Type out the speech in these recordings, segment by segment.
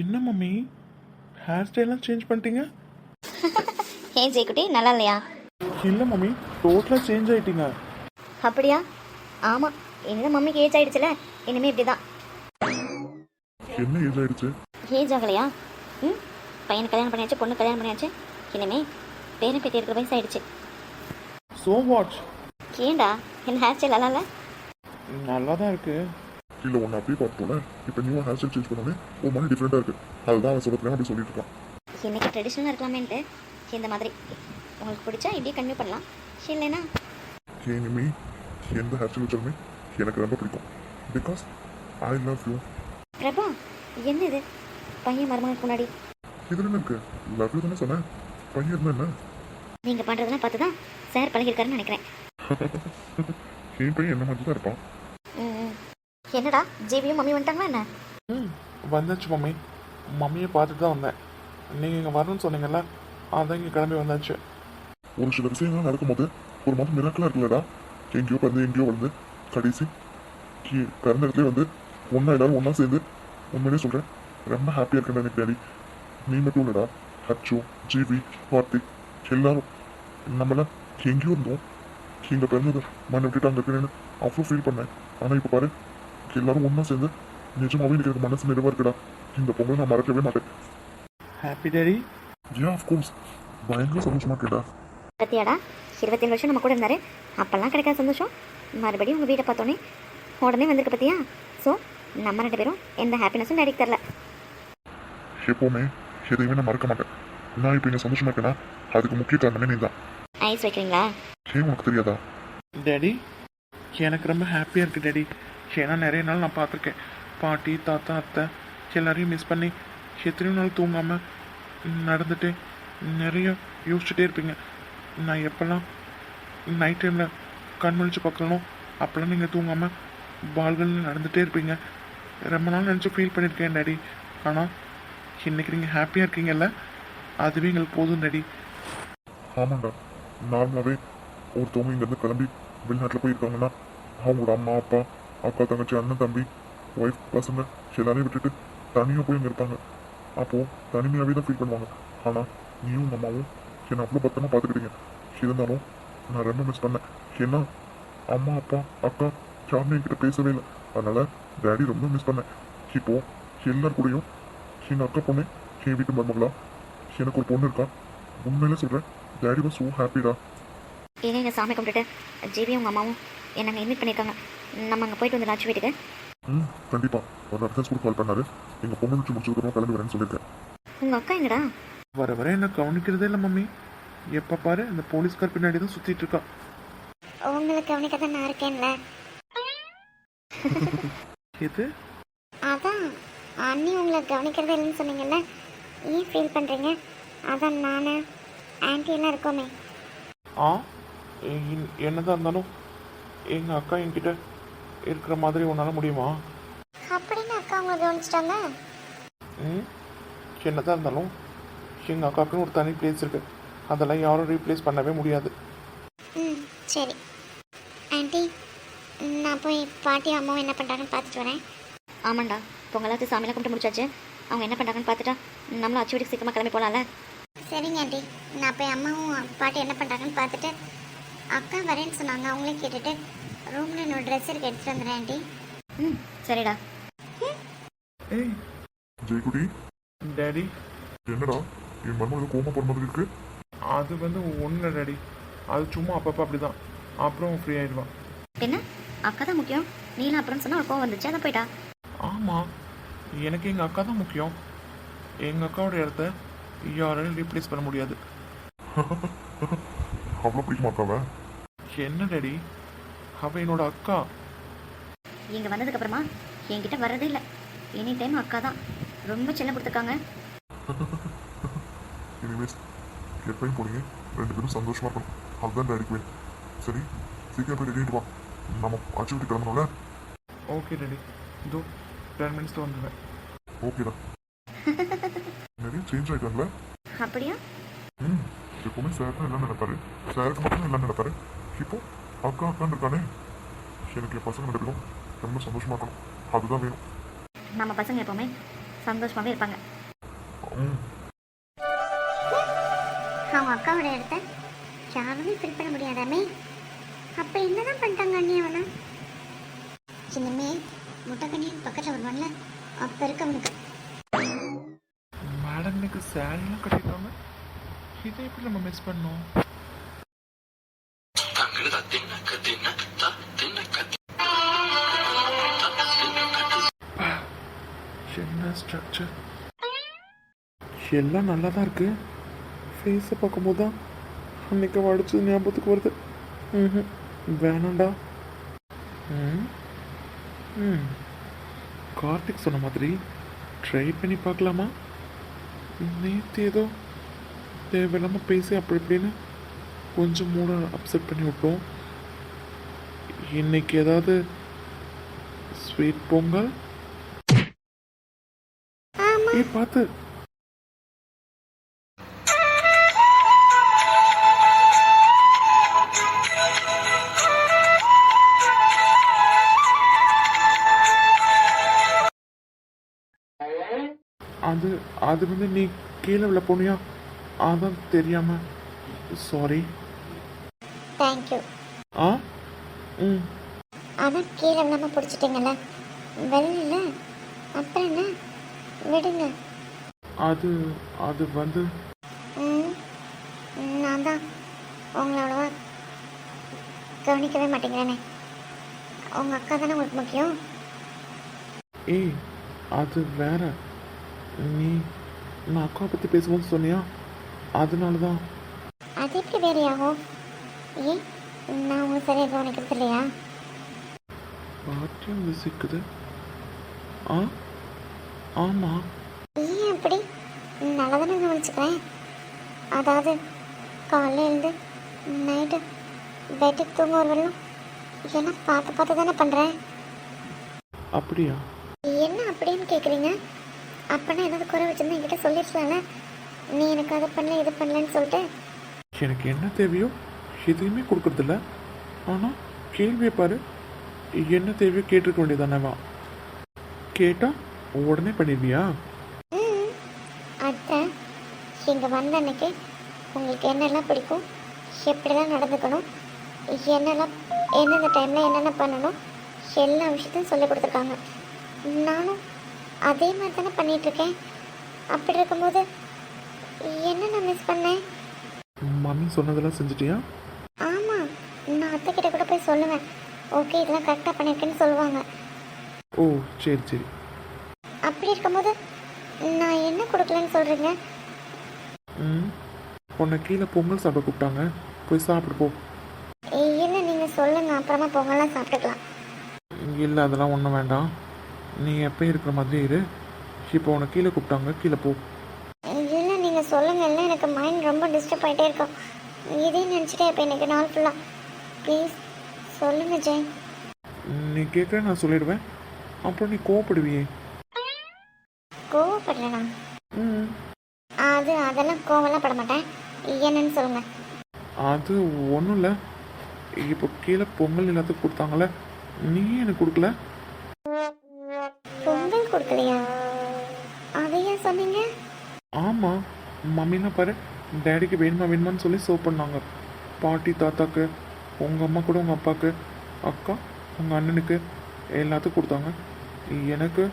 என்ன mummy? Hair ஸ்டைலாம் change பண்ணிட்டீங்க? ஏ ஜெய்குட்டி நல்லா இல்லையா? இல்லை மம்மி டோட்டலாக சேஞ்ச் ஆயிட்டீங்க. அப்படியா? ஆமாம் இனிமே மம்மிக்கு ஏஜ் ஆயிடுச்சுல? இனிமே இப்படி தான் என்ன ஏஜ் ஆயிடுச்சு? ஏஜ் ஆகலையா? ம் பையனுக்கு கல்யாணம் பண்ணியாச்சு பொண்ணு கல்யாணம் பண்ணியாச்சு. இனிமே பேரன் பேத்தி இருக்கிற வயசு ஆயிடுச்சு ஸோ வாட்ச் ஏண்டா என் ஹேர் ஸ்டைல் நல்லா இல்லை? நல்லா தான் இருக்கு. இல்லை ஒன்று அப்படியே பார்த்துட்டோம்ல இப்போ நியூ ஹேர் ஸ்டைல் சேஞ்ச் பண்ணோன்னே ஒரு மாதிரி டிஃப்ரெண்ட்டாக இருக்கு. அதுதான் அவன் சொல்லுறேன் அப்படி சொல்லிட்டு இருக்கான். இன்னைக்கு ட்ரெடிஷ்னலாக இருக்கலாமேன்ட்டு. இந்த மாதிரி. உங்களுக்கு பிடிச்சா இப்படியே கன்டினியூ பண்ணலாம். இல்லைன்னா? இனிமே எந்த ஹேர் ஸ்டைல் வச்சாலுமே எனக்கு ரொம்ப பிடிக்கும். Because I love you Prabha என்ன இது? பையன் மருமகனுக்கு முன்னாடி. இதில் என்ன இருக்கு? லவ் யூ தானே சொன்னேன். பையன் இருந்தா என்ன? நீங்கள் பண்ணுறதெல்லாம் பார்த்து தான் சார் பழகிருக்காருன்னு நினைக்கிறேன். என் பையன் என்ன மாதிரி தான் இருப்பான். என்னடா ஜிபியும் மம்மி வந்துட்டாங்களா என்ன? ம் வந்தாச்சு மம்மி. மம்மியை பார்த்துட்டு தான் வந்தேன். நீங்கள் இங்கே வரணும்னு சொன்னீங்கல்ல அதான் இங்கே கிளம்பி வந்தாச்சு. ஒரு சில விஷயங்கள் நடக்கும்போது ஒரு மாதிரி மிராக்கலாக இருக்குல்லடா. எங்கேயோ பிறந்து எங்கேயோ வந்து கடைசி கீ- பிறந்த இடத்துல வந்து ஒன்றா எல்லாரும் ஒன்றா சேர்ந்து உண்மையிலே சொல்கிறேன் ரொம்ப ஹாப்பியாக இருக்கேன் எனக்கு டேடி. நீ மட்டும் இல்லைடா. ஹச்சு ஜிவி கார்த்திக் எல்லாரும் நம்மளாம் எங்கேயோ இருந்தோம். இங்கே பிறந்தது மண்ணை விட்டுட்டு அங்கே இருக்கேன்னு அவ்வளோ ஃபீல் பண்ணேன். ஆனால் இப்போ பாரு எல்லாரும் ஒன்றா சேர்ந்து நிஜமாவே எனக்கு எனக்கு மனசு நிறைவாக இருக்குடா. இந்த பொங்கல் நான் மறக்கவே மாட்டேன். ஹாப்பி டேடி ஏன் ஆஃப்கோர்ஸ் பயங்கர சந்தோஷமாக இருக்கேடா. பத்தியாடா இருபத்தேழு வருஷம் நம்ம கூட இருந்தாரு. அப்பெல்லாம் கிடைக்காத சந்தோஷம். மறுபடியும் உங்கள் வீட்டை பார்த்தோன்னே உடனே வந்திருக்கு பத்தியா? ஸோ நம்ம ரெண்டு பேரும் எந்த ஹாப்பினஸும் டேடிக்கு தரல. எப்போவுமே எதையுமே நான் மறக்க மாட்டேன். நான் இப்போ இங்கே சந்தோஷமா இருக்கேன்னா அதுக்கு முக்கிய காரணமே நீ தான் ஐஸ் வைக்கிறீங்களா? ஏன் உனக்கு தெரியாதா? டேடி எனக்கு ரொம்ப ஹாப்பியாக இருக்கு டேடி ஏன்னா நிறைய நாள் நான் பார்த்துருக்கேன். பாட்டி தாத்தா அத்தை எல்லாரையும் மிஸ் பண்ணி எத்தனையோ நாள் தூங்காமல் நடந்துட்டு நிறைய யோசிச்சுட்டே இருப்பீங்க. நான் எப்போல்லாம் நைட் டைமில் கண் முழிச்சு பார்க்கணும் அப்போல்லாம் நீங்கள் தூங்காமல் பால்கள் நடந்துகிட்டே இருப்பீங்க. ரொம்ப நாள் நினச்சி ஃபீல் பண்ணியிருக்கேன் டேடி. ஆனால் இன்னைக்கு நீங்கள் ஹாப்பியாக இருக்கீங்கல்ல அதுவே எங்களுக்கு போதும் டேடி. ஆமாண்டா. நார்மலாகவே ஒருத்தவங்க இங்கேருந்து கிளம்பி வெளிநாட்டில் போயிருக்காங்கன்னா அவங்களோட அம்மா அப்பா அக்கா தங்கச்சி அண்ணன் தம்பி ஒய்ஃப் பசங்க எல்லாரையும் விட்டுட்டு தனியாக போய் இங்கே இருப்பாங்க. அப்போது தனிமையாகவே தான் ஃபீல் பண்ணுவாங்க. ஆனால் நீயும் அம்மாவும் என்னை அவ்வளோ பத்திரமா பார்த்துக்கிட்டீங்க. இருந்தாலும் நான் ரொம்ப மிஸ் பண்ணேன். ஏன்னா அம்மா அப்பா அக்கா யாருமே என்கிட்ட பேசவே இல்லை. அதனால் டேடி ரொம்ப மிஸ் பண்ணேன். இப்போது எல்லார் கூடயும் எங்கள் அக்கா பொண்ணு என் வீட்டு மருமகளா எனக்கு ஒரு பொண்ணு இருக்கா? உண்மையிலே சொல்கிறேன் டேடி வாஸ் ஸோ ஹாப்பிடா ஏன்னா எங்கள் சாமி கும்பிட்டுட்டு ஜிபியும் உங்கள் அம்மாவும் என்னை இன்வைட் பண்ணியிருக்காங்க. நம்ம அங்கே போயிட்டு வந்து லாட்சி வீட்டுக்கு. ம் கண்டிப்பாக ஒரு அட்ரஸ் கூட கால் பண்ணாரு. எங்கள் பொண்ணு வச்சு முடிச்சதுக்கப்புறம் கிளம்பி வரேன்னு சொல்லியிருக்கேன். உங்கள் அக்கா எங்கடா? வர வர என்ன கவனிக்கிறதே இல்லை மம்மி. எப்போ பாரு இந்த போலீஸ்கார் பின்னாடி தான் சுற்றிட்டு இருக்கா. உங்களுக்கு கவனிக்க தான் நான் இருக்கேன்ல. எது? அதான் அண்ணி உங்களை கவனிக்கிறதே இல்லைன்னு சொன்னீங்கல்ல. ஏன் ஃபீல் பண்ணுறீங்க அதான் நான் ஆன்ட்டி எல்லாம் இருக்கோமே. ஆ எ- என்னதான் இருந்தாலும் எங்கள் அக்கா என்கிட்ட இருக்கிற மாதிரி உன்னால் முடியுமா? அப்படின்னு அக்கா உங்களை கவனிச்சிட்டாங்க? ம் என்னதான் இருந்தாலும் எங்கள் அக்காவுக்குன்னு ஒரு தனி பிளேஸ் இருக்கு. அதெல்லாம் யாரும் ரீப்ளேஸ் பண்ணவே முடியாது. ம் சரி. ஆன்ட்டி நான் போய் பாட்டி அம்மாவும் என்ன பண்ணுறாங்கன்னு பார்த்துட்டு வரேன். ஆமாண்டா பொங்கலாத்து சாமியெல்லாம் கும்பிட்டு முடிச்சாச்சு. அவங்க என்ன பண்ணுறாங்கன்னு பார்த்துட்டா நம்மளும் அச்சு வீட்டுக்கு சீக்கிரமாக கிளம்பி போகலாம்ல சரிங்க ஆண்டி. நான் போய் அம்மாவும் பாட்டி என்ன பண்ணுறாங்கன்னு பார்த்துட்டு அக்கா வரேன்னு சொன்னாங்க. அவங்களையும் கேட்டுட்டு ரூமில் என்னோட ட்ரெஸ் இருக்கு எடுத்துகிட்டு வந்துடுறேன் ஆண்டி. ம் சரிடா. ஏய் ஜெய்குடி டேடி என்னடா என் மருமகள் கோமா போகிற மாதிரி இருக்கு? அது வந்து ஒன்று டேடி அது சும்மா அப்பப்போ அப்படி தான் அப்புறம் ஃப்ரீ ஆயிடுவான். என்ன? அக்கா தான் முக்கியம்? நீலாம் அப்புறம் சொன்னால் ஒரு கோவம் வந்துச்சு அதான் போயிட்டா? ஆமாம் எனக்கு எங்கள் அக்கா தான் முக்கியம். எங்கள் அக்காவோட இடத்த யாராலையும் ரீப்ளேஸ் பண்ண முடியாது. அவ்வளோ பிடிக்குமா அக்காவை? என்ன டேடி அவ என்னோட அக்கா. இங்கே வந்ததுக்கு அப்புறமா என்கிட்ட வர்றதே இல்லை. எனி டைம் அக்கா தான். ரொம்ப செல்லம் கொடுத்துருக்காங்க. இனிமேஸ் எப்பயும் போனீங்க ரெண்டு பேரும் சந்தோஷமா இருக்கணும். அதுதான் டேடிக்கு வேணும் சரி சீக்கிரம் போய் ரெடிட்டு வா. நம்ம அச்சு விட்டு கிளம்பணும்ல? ஓகே டேடி இதோ டென் மினிட்ஸில் வந்துடுவேன். ஓகேடா நிறைய சேஞ்ச் ஆயிட்டாங்களே? அப்படியா? ம் எப்பவுமே சார் தான் எல்லாம் நினைப்பாரு. சாருக்கு மட்டும் எல்லாம் நினைப்பாரு. இப்போ அக்கா அக்கான்னு இருக்கானே எனக்கு என் பசங்க பேரும் ரொம்ப சந்தோஷமா இருக்கணும். அதுதான் வேணும். நம்ம பசங்க எப்போவுமே சந்தோஷமாகவே இருப்பாங்க. அவங்க அக்காவோட இடத்த யாருமே ஃபில் பண்ண முடியாதாமே அப்போ என்னதான் பண்ணிட்டாங்க அண்ணி அவனை? சின்னமே முட்டைக்கண்ணியின் பக்கத்தில் வருவான்ல? அப்போ இருக்கவனுக்கு மேடம் எனக்கு சேரீலாம் கட்டிட்டாங்க. இதை எப்படி நம்ம மிஸ் பண்ணோம் என்ன ஸ்ட்ரக்சர் எல்லாம் நல்லா தான் இருக்கு. ஃபேஸை பார்க்கும்போது தான் அன்னைக்கு வடிச்சது ஞாபகத்துக்கு வருது. ம் வேணாண்டா. ம். ம். கார்த்திக் சொன்ன மாதிரி ட்ரை பண்ணி பார்க்கலாமா? நேற்று ஏதோ தேவையில்லாமல் பேசி அப்படி இப்படின்னு கொஞ்சம் மூட அப்செட் பண்ணி விட்டோம். இன்னைக்கு ஏதாவது ஸ்வீட் பொங்கல்? ஏய் பார்த்து. அது அது வந்து நீ கீழே விழ போனியா அதான் தெரியாம. சாரி தேங்க்யூ ஆ? ம். அதான் கீழே விழாமல் பிடிச்சிட்டிங்கல்ல. வெளியில. அப்புறம் என்ன? விடுங்க. அது அது வந்து? நான் தான். உங்களை அவ்வளோவா கவனிக்கவே மாட்டேங்கிறேனே. உங்கள் அக்கா தானே உங்களுக்கு முக்கியம்? ஏய் அது வேற. நீ நான் அக்கா பற்றி பேசும்போது சொன்னியா? அதனால தான். அது எப்படி வேறையாகும் ஏன் நான் உங்களை சரியாக கவனிக்கிறது இல்லையா? பாட்டியம் வந்து சிக்குது ஆ? ஆமாம் ஏன் அப்படி? நல்லா தானே கவனிச்சுக்கிறேன் அதாவது காலையில் எழுந்து நைட்டு பெட்டுக்கு தூங்க வரலும் எல்லாம் பார்த்து பார்த்து தானே பண்ணுறேன் அப்படியா? என்ன அப்படின்னு கேட்குறீங்க அப்பனா ஏதாவது குறை வச்சிருந்தா என்கிட்ட சொல்லிருக்கலாம்ல நீ எனக்கு அதை பண்ணல இது பண்ணலன்னு சொல்லிட்டு? எனக்கு என்ன தேவையோ எதையுமே கொடுக்கறதில்ல. ஆனால் கேள்வியை பாரு. என்ன தேவையோ கேட்டிருக்க வேண்டியதானேவா கேட்டால் உடனே பண்ணிடுவியா ம் அத்தை இங்கே வந்த அன்னைக்கு உங்களுக்கு என்னெல்லாம் பிடிக்கும் எப்படிலாம் நடந்துக்கணும் என்னெல்லாம் எந்தெந்த டைமில் என்னென்ன பண்ணணும் எல்லா விஷயத்தையும் சொல்லி கொடுத்துருக்காங்க. நானும் அதே மாதிரி தானே பண்ணிகிட்ருக்கேன் அப்படி இருக்கும்போது என்ன நான் மிஸ் பண்ணேன்? மம்மி சொன்னதெல்லாம் செஞ்சிட்டியா? ஆமாம் நான் அத்தை கிட்ட கூட போய் சொல்லுவேன். ஓகே இதெல்லாம் கரெக்டாக பண்ணியிருக்கேன்னு சொல்லுவாங்க. ஓ சரி சரி. அப்படி இருக்கும்போது நான் என்ன கொடுக்கலன்னு சொல்கிறீங்க ம். உன்னை கீழே பொங்கல் சாப்பிட கூப்பிட்டாங்க. போய் சாப்பிடு போ. இல்லை நீங்கள் சொல்லுங்கள் அப்புறமா பொங்கலாம் சாப்பிட்டுக்கலாம். இல்லை அதெல்லாம் ஒன்றும் வேண்டாம். நீ எப்போ இருக்கிற மாதிரி இரு. இப்போ உன்னை கீழே கூப்பிட்டாங்க. கீழே போ. இல்லை நீங்கள் சொல்லுங்கள் இல்லை எனக்கு மைண்ட் ரொம்ப டிஸ்டர்ப் ஆகிட்டே இருக்கும். இதையும் நினச்சிட்டே இப்போ எனக்கு நாள் ஃபுல்லாக ப்ளீஸ் சொல்லுங்கள் ஜெய். நீ கேட்குற நான் சொல்லிடுவேன். அப்புறம் நீ கோவப்படுவியே. கோவப்படலண்ணா ம் அது அதெல்லாம் கோவம்லாம் பட மாட்டேன். என்னன்னு சொல்லுங்கள் அது ஒன்றும் இல்லை. இப்போ கீழே பொங்கல் எல்லாத்துக்கும் கொடுத்தாங்களே நீ எனக்கு கொடுக்கல? பொங்கல் கொடுக்கலையா? அதை ஏன் சொன்னீங்க? ஆமாம் மம்மிலாம் பாரு டேடிக்கு வேணுமா வேணுமான்னு சொல்லி சோப் பண்ணாங்க. பாட்டி தாத்தாக்கு உங்கள் அம்மா கூட உங்கள் அப்பாவுக்கு அக்கா உங்கள் அண்ணனுக்கு எல்லாத்துக்கும் கொடுத்தாங்க. எனக்கு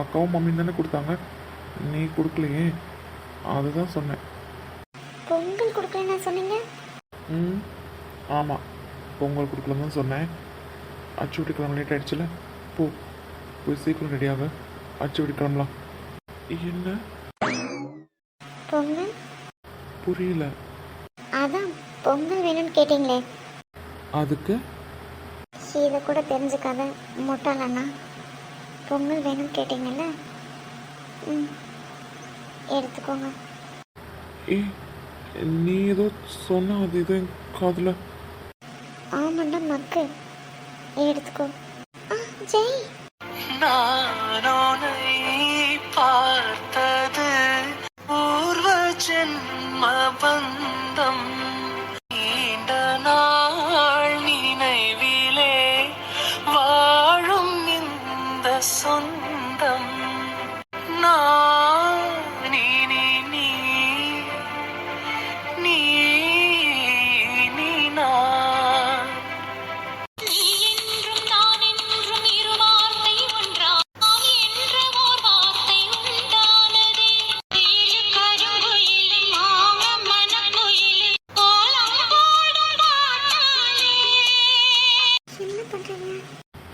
அக்காவும் மம்மியும் தானே கொடுத்தாங்க. நீ கொடுக்கலையே. அதுதான் சொன்னேன். பொங்கல் கொடுக்கலன்னா சொன்னீங்க? ம் ஆமாம் பொங்கல் கொடுக்கலன்னு தான் சொன்னேன். அச்சு விட்டு கிளம்ப லேட் ஆயிடுச்சுல. போ போய் சீக்கிரம் ரெடியாக அச்சு விட்டு கிளம்பலாம் என்ன? பொங்கல்? புரியல. அதான் பொங்கல் வேணும்னு கேட்டிங்களே. அதுக்கு? இதை கூட தெரிஞ்சுக்காத. முட்டாளண்ணா. பொங்கல் வேணும்னு கேட்டிங்கல்ல ம் எடுத்துக்கோங்க. ஏய் நீ ஏதோ சொன்ன அது என் காதில். ஆமாண்டா மக்கு. எடுத்துக்கோ. ஆ ஜெய். நானோனை பார்த்தது பூர்வ ஜென்ம பந்தம்.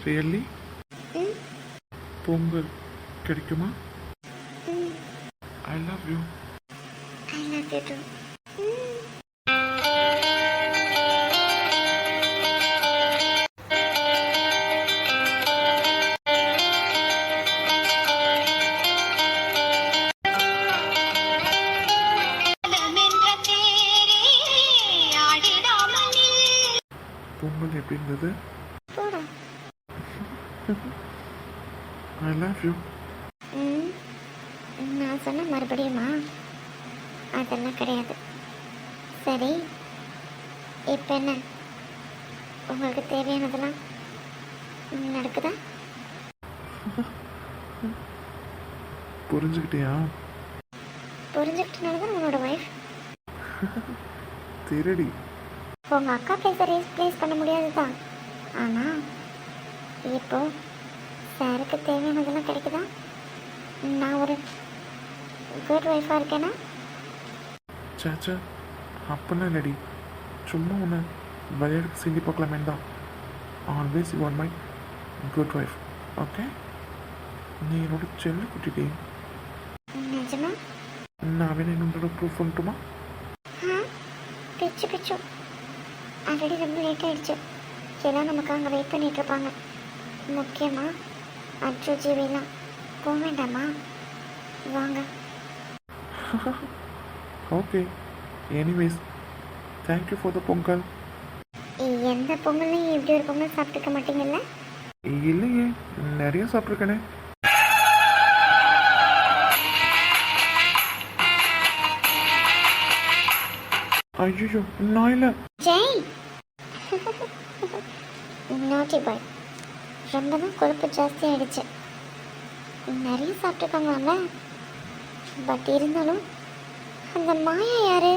ரியல்லி பொங்கல் கிடைக்குமா? I love you I love you too Pongal எப்படி இருந்தது போடா ஐ லவ் யூ நான் சொன்ன மறுபடியுமா? அதெல்லாம் கிடையாது. சரி இப்போ என்ன? உங்களுக்கு தேவையானதெல்லாம் நடக்குதா? புரிஞ்சுக்கிட்டியா? புரிஞ்சுக்கிட்டனால தான் உன்னோட ஒய்ஃப் திருடி. உங்கள் அக்கா பேச ரீப்ளேஸ் பண்ண முடியாது தான் ஆனால் இப்போ சாருக்கு தேவையானதெல்லாம் கிடைக்குதா? நான் ஒரு குட் ஒய்ஃபாக இருக்கேனா? சேச்சா அப்பெல்லாம் இல்லடி. சும்மா உன்னை விளையாடுக்கு செஞ்சு பார்க்கலாமே தான். Always you are my good wife okay நீ என்னோட செல்ல குட்டிடி நிஜமா? நான் வேணா என்னோட ப்ரூஃப் பண்ணட்டுமா? பிச்சு பிச்சு. ஆல்ரெடி ரொம்ப லேட் ஆயிடுச்சு. எல்லாம் நமக்கு அங்கே வெயிட் பண்ணிட்டு இருப்பாங்க. முக்கியமாக அச்சு ஜீவிலாம் போக வேண்டாமா வாங்க okay anyways thank you for the Pongal. எந்த பொங்கலையும் இப்படி ஒரு பொங்கல் சாப்பிட்டுக்க மாட்டீங்கல்ல? இல்லையே நிறைய சாப்பிட்ருக்கேனே ஐயோ நான் இல்லை. ஜெய். நாட்டி பாய் ரொம்ப கொழுப்பு ஜாஸ்தி ஆயிடுச்சு. நிறைய சாப்பிட்டுருக்காங்கல்ல பட் இருந்தாலும் அந்த மாயா யாரு?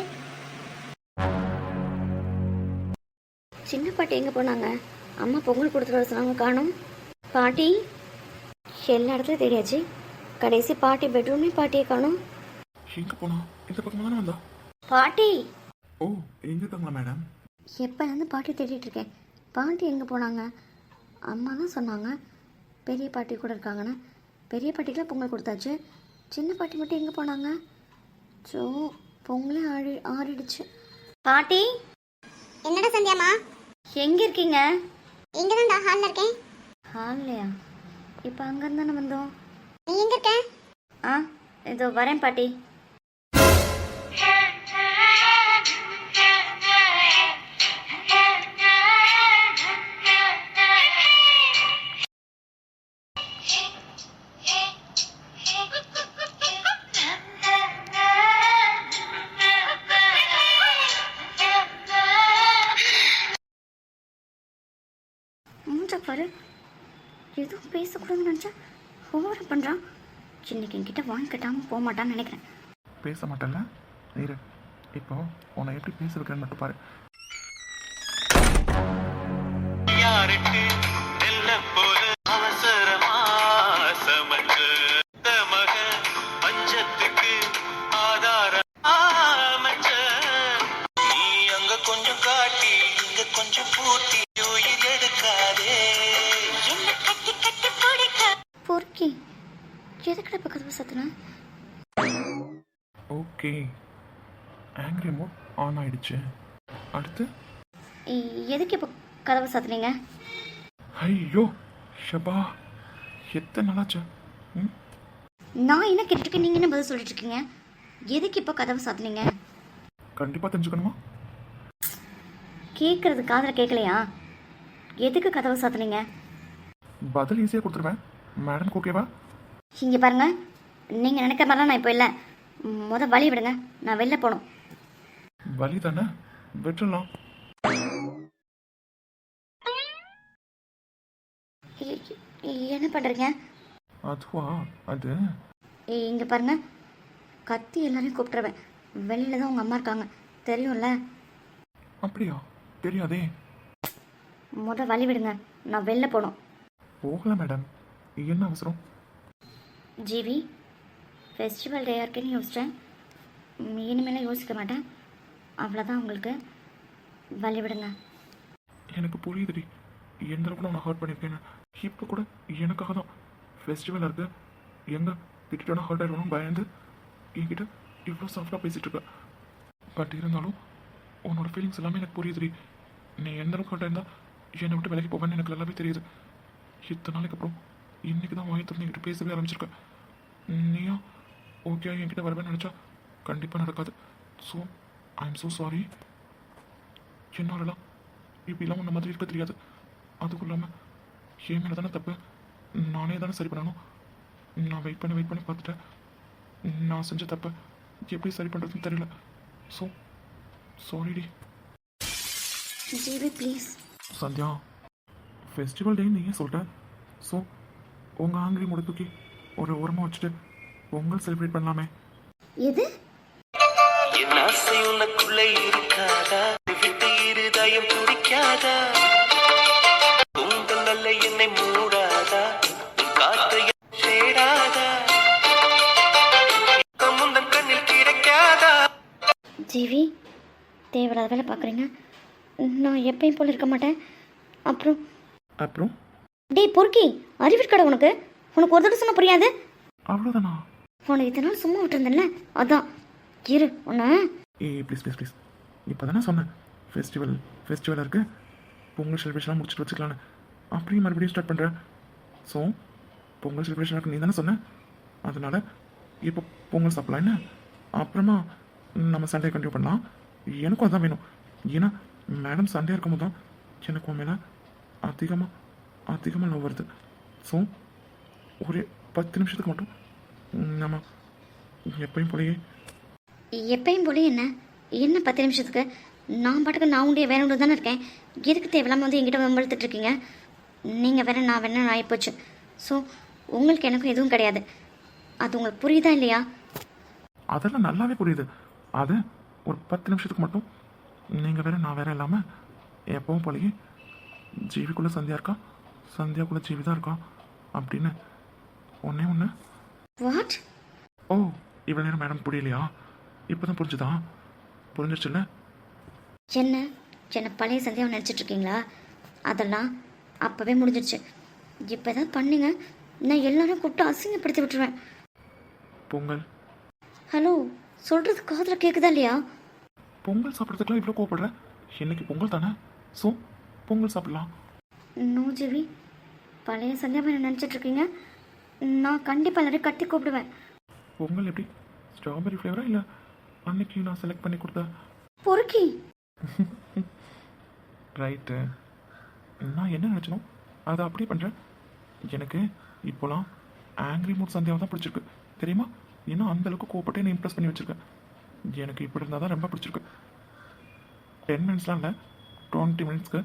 சின்ன பாட்டி எங்கே போனாங்க? அம்மா பொங்கல் கொடுத்துட்டு வர சொன்னாங்க காணும். பாட்டி எல்லா இடத்துலையும் தெரியாச்சு. கடைசி பாட்டி பெட்ரூம்லேயும் பாட்டியை காணும். எங்கே போனா? இந்த பக்கமாக தானே வந்தா? பாட்டி! ஓ எங்கே இருக்காங்களா மேடம் எப்போலேருந்து பாட்டி தேடிட்டு இருக்கேன்? பாட்டி எங்கே போனாங்க? அம்மா தான் சொன்னாங்க. பெரிய பாட்டி கூட இருக்காங்கன்னு. பெரிய பாட்டிக்கெலாம் பொங்கல் கொடுத்தாச்சு. சின்ன பாட்டி மட்டும் எங்கே போனாங்க? ஸோ பொங்கலே ஆடி ஆறிடுச்சு. பாட்டி? என்னடா சந்தியாமா எங்கே இருக்கீங்க? இங்கே தான் ஹாலில் இருக்கேன். ஹால்லையா? இப்போ அங்கேருந்து தானே வந்தோம். நீ எங்கே இருக்க? ஆ இதோ வரேன் பாட்டி. என்கிட்ட வாங்கி கட்டாமல் போக மாட்டான்னு நினைக்கிறேன். பேச மாட்டேன்ல? இரு. இப்போ உன்னை எப்படி பேச மட்டும் பாரு. ஓகே. ஆங்கிரி மோட் ஆன் ஆயிடுச்சு. அடுத்து? எதுக்கு இப்போ கதவு சாத்துனீங்க? ஐயோ ஷபா எத்தனை நாளாச்சு? ம்? நான் என்ன கேட்டுருக்கேன் நீங்கள் என்ன பதில் சொல்லிட்டு இருக்கீங்க எதுக்கு இப்போ கதவு சாத்துனீங்க? கண்டிப்பாக தெரிஞ்சுக்கணுமா? கேட்குறது காதில் கேட்கலையா எதுக்கு கதவு சாத்துனீங்க? பதில் ஈஸியாக கொடுத்துருவேன். மேடம் ஓகேவா இங்கே பாருங்க. நீங்கள் நினைக்கிற மாதிரிலாம் நான் இப்போ இல்லை. முத வழி விடுங்க. நான் வெளில போகணும். வலி தானே இ- என்ன பண்ணுறீங்க அதுவா? அது? இங்கே பாருங்க. கத்தி எல்லாரையும் கூப்பிட்டுருவேன். வெளியில தான் உங்கள் அம்மா இருக்காங்க. தெரியும்ல? அப்படியா? தெரியாதே. முத வழி விடுங்க. நான் வெளில போகணும். போகலாம் மேடம். என்ன அவசரம்? ஜிவி ஃபெஸ்டிவல் டே இருக்குன்னு யோசித்தேன் இனிமேலாம் யோசிக்க மாட்டேன். அவ்வளோதான் உங்களுக்கு. வழிவிடுங்க. எனக்கு புரியுதுடி. எந்த அளவுக்கு நான் ஹர்ட் பண்ணியிருக்கேன்னு. இப்போ கூட எனக்காக தான் ஃபெஸ்டிவல் இருக்கு. எங்க திட்டோன்னா ஹர்ட் ஆயிடணும் பயந்து என்கிட்ட இவ்வளோ சாஃப்டாக பேசிகிட்டு இருக்க. பட் இருந்தாலும் உன்னோட ஃபீலிங்ஸ் எல்லாமே எனக்கு புரியுதுடி. நீ எந்த அளவுக்கு ஹர்ட் இருந்தால் என்னை விட்டு விலகி போவேன்னு எனக்கு எல்லாமே தெரியுது. இத்தனை நாளைக்கு அப்புறம் இன்றைக்கி தான் வாய் திறந்து என்கிட்ட பேசவே ஆரம்பிச்சிருக்கேன் நீயா ஓகே என்கிட்ட வருவேன்னு நினச்சா கண்டிப்பாக நடக்காது. So I am so sorry என்னாலலாம் இப்படிலாம் உன்ன மாதிரி இருக்க தெரியாது. அதுக்கும் இல்லாமல் என் மேலே தானே தப்பு. நானே தானே சரி பண்ணணும். நான் வெயிட் பண்ணி வெயிட் பண்ணி பார்த்துட்டேன். நான் செஞ்ச தப்பை எப்படி சரி பண்ணுறதுன்னு தெரியல. So சாரிடி Jeevi please Sandhya festival day நீயே சொல்லிட்ட ஸோ உங்கள் ஆங்கிரி முடி தூக்கி ஒரு ஓரமாக வச்சுட்டு பொங்கல் செலிப்ரேட் பண்ணலாமே. எது? என் ஆசை உனக்குள்ளே இருக்காதா? விட்டு இருதயம் துடிக்காதா? உங்கள் நல்ல என்னை மூடாதா? காற்றை தேடாதா? முந்தன் கண்ணில் கிடைக்காதா? ஜிவி தேவையில்லாத வேலை பார்க்குறீங்க. நான் எப்பயும் போல் இருக்க மாட்டேன். அப்புறம்? அப்புறம்? டேய் பொறுக்கி அறிவிற்கடை உனக்கு? உனக்கு ஒரு தடவை சொன்ன புரியாது. அவ்வளோதானா உனக்கு இத்தனை நாள் சும்மா விட்டுருந்தேன்ல? அதான். இரு உன்னை. ஏய் ப்ளீஸ் ப்ளீஸ் ப்ளீஸ் இப்போ தானே சொன்னேன். ஃபெஸ்டிவல் ஃபெஸ்டிவல் இருக்கு. பொங்கல் செலிப்ரேஷன்லாம் முடிச்சுட்டு வச்சுக்கலான்னு அப்படியே மறுபடியும் ஸ்டார்ட் பண்ணுறேன் ஸோ பொங்கல் செலிப்ரேஷன் இருக்கு. நீ தானே சொன்ன? அதனால் இப்போ பொங்கல் சாப்பிடலாம் என்ன? அப்புறமா நம்ம சண்டே கண்டினியூ பண்ணலாம். எனக்கும் அதான் வேணும். ஏன்னா மேடம் சண்டே இருக்கும்போது தான் எனக்கு உன் மேலே அதிகமாக அதிகமாக லவ் வருது. ஸோ ஒரு பத்து நிமிஷத்துக்கு மட்டும் நம்ம எப்பயும் போலயே. எப்பயும் போல என்ன? என்ன பத்து நிமிஷத்துக்கு? நான் பாட்டுக்கு நான் உண்டிய வேற ஒன்று தானே இருக்கேன். எதுக்கு தேவையில்லாமல் வந்து என்கிட்ட வெம்படுத்துட்டு இருக்கீங்க? நீங்கள் வேற நான் வேணா நான் ஆகிப்போச்சு ஸோ உங்களுக்கு எனக்கும் எதுவும் கிடையாது. அது உங்களுக்கு புரியுதா இல்லையா? அதெல்லாம் நல்லாவே புரியுது. அது ஒரு பத்து நிமிஷத்துக்கு மட்டும். நீங்கள் வேற நான் வேற இல்லாமல் எப்பவும் போலயே ஜீவிக்குள்ளே சந்தியா இருக்கா? சந்தியாக்குள்ளே ஜீவி தான் இருக்கா? அப்படின்னு ஒன்றே ஒன்று வாட் ஓ இவ்வளோ நேரம் மேடம் புரியலையா? இப்போ தான் புரிஞ்சுதா? புரிஞ்சிருச்சுல்ல? என்ன? என்ன பழைய சந்தியாவை நினச்சிட்டு இருக்கீங்களா அதெல்லாம் அப்போவே முடிஞ்சிடுச்சு இப்போ ஏதாவது பண்ணீங்க. நான் எல்லாரும் கூப்பிட்டு அசிங்கப்படுத்தி விட்டுருவேன் பொங்கல். ஹலோ சொல்கிறது காதில் கேட்குதா இல்லையா? பொங்கல் சாப்பிட்றதுக்குலாம் இவ்வளோ கோவப்படுற? இன்னைக்கு பொங்கல் தானே? ஸோ பொங்கல் சாப்பிடலாம். நோ ஜிவி. பழைய சந்தியாவை நினச்சிட்டு இருக்கீங்க நான் கண்டிப்பாக எல்லாரையும் கட்டி கூப்பிடுவேன். பொங்கல் எப்படி? ஸ்ட்ராபெரி ஃப்ளேவரா இல்லை அன்னைக்கு நான் செலக்ட் பண்ணி கொடுத்த? பொறுக்கி. ரைட்டு நான் என்ன நினச்சனோ அதை அப்படியே பண்ணுறேன் எனக்கு இப்போலாம் ஆங்கிரி மூட் சந்தியாவை தான் பிடிச்சிருக்கு. தெரியுமா? ஏன்னா அந்த அளவுக்கு கோவப்பட்டு என்னை இம்ப்ரெஸ் பண்ணி வச்சிருக்கேன் எனக்கு இப்படி இருந்தால் தான் ரொம்ப பிடிச்சிருக்கு. டென் மினிட்ஸ்லாம் இல்லை டுவெண்ட்டி மினிட்ஸ்க்கு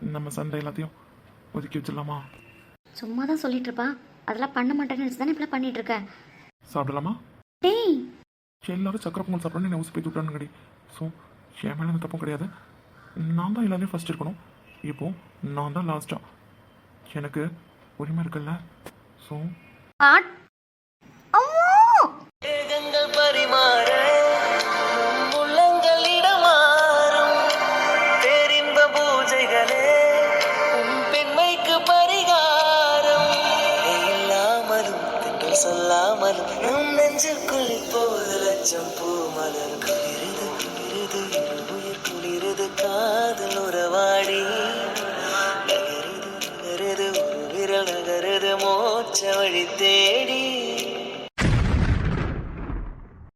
நம்ம சண்டை எல்லாத்தையும் ஒதுக்கி வச்சிடலாமா? சும்மா தான் சொல்லிட்டு இருப்பா. அதெல்லாம் பண்ண மாட்டேன்னு நினச்சி தானே இப்பெல்லாம் பண்ணிட்டு இருக்கேன் சாப்பிடலாமா? டேய்! எல்லாரும் சக்கரை பொங்கல் சாப்பிடணும்னு என்னை ஊசி போய் விட்டானுங்கடி ஸோ என் மேலே எந்த தப்பும் கிடையாது. நான் தான் எல்லாரையும் ஃபர்ஸ்ட் இருக்கணும். இப்போ நான் தான் லாஸ்ட்டாக எனக்கு உரிமை இருக்குல்ல? ஸோ